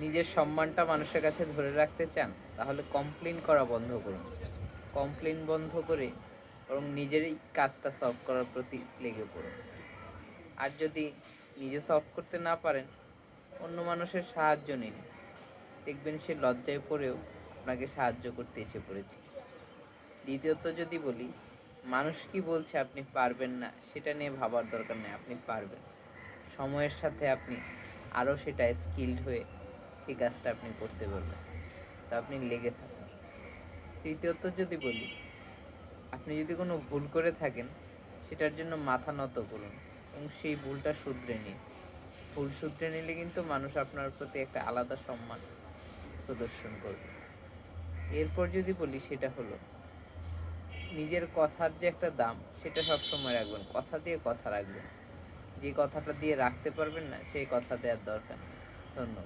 নিজের সম্মানটা মানুষের কাছে ধরে রাখতে চান, তাহলে কমপ্লেন করা বন্ধ করুন। কমপ্লেন বন্ধ করে বরং নিজেরই কাজটা সলভ করার প্রতি লেগে পড়ুন। আর যদি নিজে সলভ করতে না পারেন, অন্য মানুষের সাহায্য নিন। দেখবেন সে লজ্জায় পড়েও আপনাকে সাহায্য করতে এসে পড়েছে। দ্বিতীয়ত যদি বলি, মানুষ কি বলছে আপনি পারবেন না, সেটা নিয়ে ভাবার দরকার নেই, আপনি পারবেন। সময়ের সাথে আপনি আরও সেটা স্কিল্ড হয়ে সেই কাজটা আপনি করতে পারবেন। তা আপনি লেগে থাকুন। তৃতীয়ত যদি বলি, আপনি যদি কোনো ভুল করে থাকেন, সেটার জন্য মাথা নত করুন এবং সেই ভুলটা শুধরে নিন। ভুল শুধরে নিলে কিন্তু মানুষ আপনার প্রতি একটা আলাদা সম্মান প্রদর্শন করবে। এরপর যদি বলি, সেটা হলো, নিজের কথার যে একটা দাম, সেটা সবসময় রাখবেন। কথা দিয়ে কথা রাখবেন। যে কথাটা দিয়ে রাখতে পারবেন না, সেই কথা দেওয়ার দরকার নেই। ধন্যবাদ।